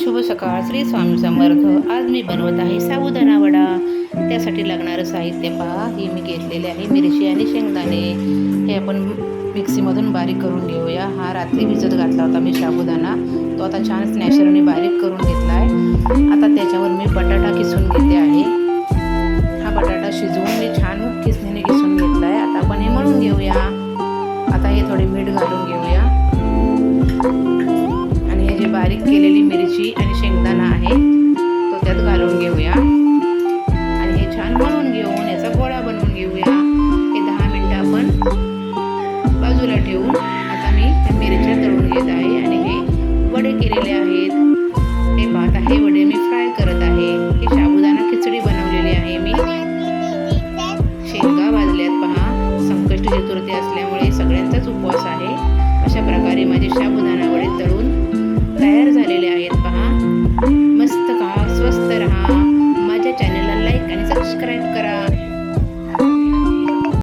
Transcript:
शुभ सकाळ श्री स्वामी समर्थ आज मी बनवत आहे साबुदाणा वडा. त्यासाठी लागणारं साहित्य पहा. हे मी घेतलेले आहे मिरची आणि शेंगदाणे. हे आपण मिक्सीमधून बारीक करून घेऊया. हा रात्री भिजत घातला होता मी साबुदाणा. तो आता छान स्नॅशरने बारीक करून घेतला आहे आता त्याच्यावर मी बटाटा किसून घेते आहे. हा बटाटा शिजवून मी छान किसणीने किसून घेतला आहे आता आपण हे मळून घेऊया. आता हे थोडे मीठ घालून घेऊया. बारीक केलेली मिरची आणि शेंगदाणा आहे तो त्यात घालून घेऊया. आणि हे छान म्हणून घेऊन याचा गोळा बनवून घेऊया. हे दहा मिनटं आपण बाजूला ठेवून आता मी त्या मिरच्या तळून घेत आहे आणि हे वडे केलेले आहेत. हे भात आहे वडे मी फ्राय करत आहे. हे साबुदाणा खिचडी बनवलेली आहे मी. शेंगा भाजल्यात पहा. संकष्ट चतुर्थी असल्यामुळे सगळ्यांचाच उपवास आहे. अशा प्रकारे माझे साबुदाणा वडे तळून